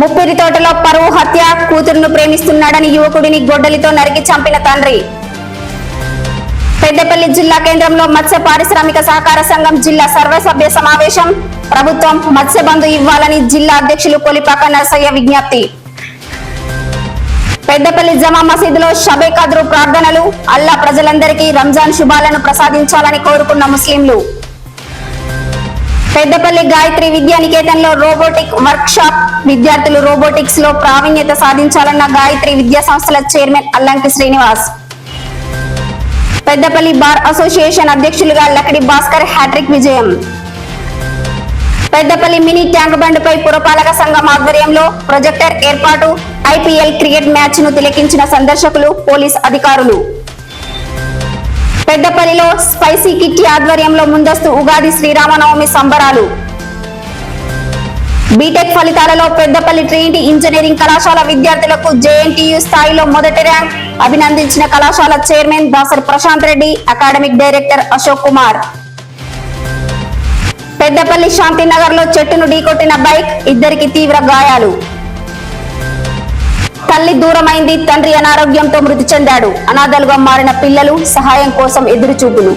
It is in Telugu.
ముప్పిరి తోటలో పరువు హత్య కూతురును ప్రేమిస్తున్నాడని యువకుడిని గొడ్డలితో నరికి చంపిన తండ్రి. పెద్దపల్లి జిల్లా కేంద్రంలో మత్స్య పారిశ్రామిక సహకార సంఘం జిల్లా సర్వసభ్య సమావేశం. ప్రభుత్వం మత్స్య బంధు ఇవ్వాలని జిల్లా అధ్యక్షులు కొలిపాక నరసయ్య విజ్ఞప్తి. పెద్దపల్లి జమా మసీదులో షబే కద్రు ప్రార్థనలు అల్లా ప్రజలందరికీ రంజాన్ శుభాలను ప్రసాదించాలని కోరుకున్న ముస్లింలు. పెద్దపల్లి గాయత్రి విద్యా నికేతన్లో రోబోటిక్ వర్క్ షాప్ విద్యార్థులు రోబోటిక్స్లో ప్రావీణ్యత సాధించాలన్న గాయత్రి విద్యా సంస్థల chairman Allanki Srinivas. Peddapalli bar association అధ్యక్షులుగా లకడి భాస్కర్ హ్యాట్రిక్ విజయం. పెద్దపల్లి మినీ ట్యాంక్ బండ్పై పురపాలక సంఘం ఆధ్వర్యంలో ప్రొజెక్టర్ ఏర్పాటు ఐపీఎల్ క్రికెట్ మ్యాచ్ను తిలకించిన సందర్శకులు పోలీస్ అధికారులు. పెద్దపల్లిలో స్పైసీ కిట్టి ఆధ్వర్యంలో ముందస్తు ఉగాది శ్రీరామనవమి సంబరాలు. బీటెక్ ఫలితాలలో పెద్దపల్లి ట్రినిటీ ఇంజనీరింగ్ కళాశాల విద్యార్థులకు జేఎన్టీయు స్థాయిలో మొదటి ర్యాంక్ అభినందించిన కళాశాల chairman Dasari Prashanth Reddy academic director Ashok Kumar. Peddapalli శాంతినగర్లో చెట్టును ఢీకొట్టిన బైక్ ఇద్దరికి తీవ్ర గాయాలు. తల్లి దూరమైంది తండ్రి అనారోగ్యంతో మృతి చెందాడు. అనాథలుగా మారిన పిల్లలు సహాయం కోసం ఎదురు చూపులు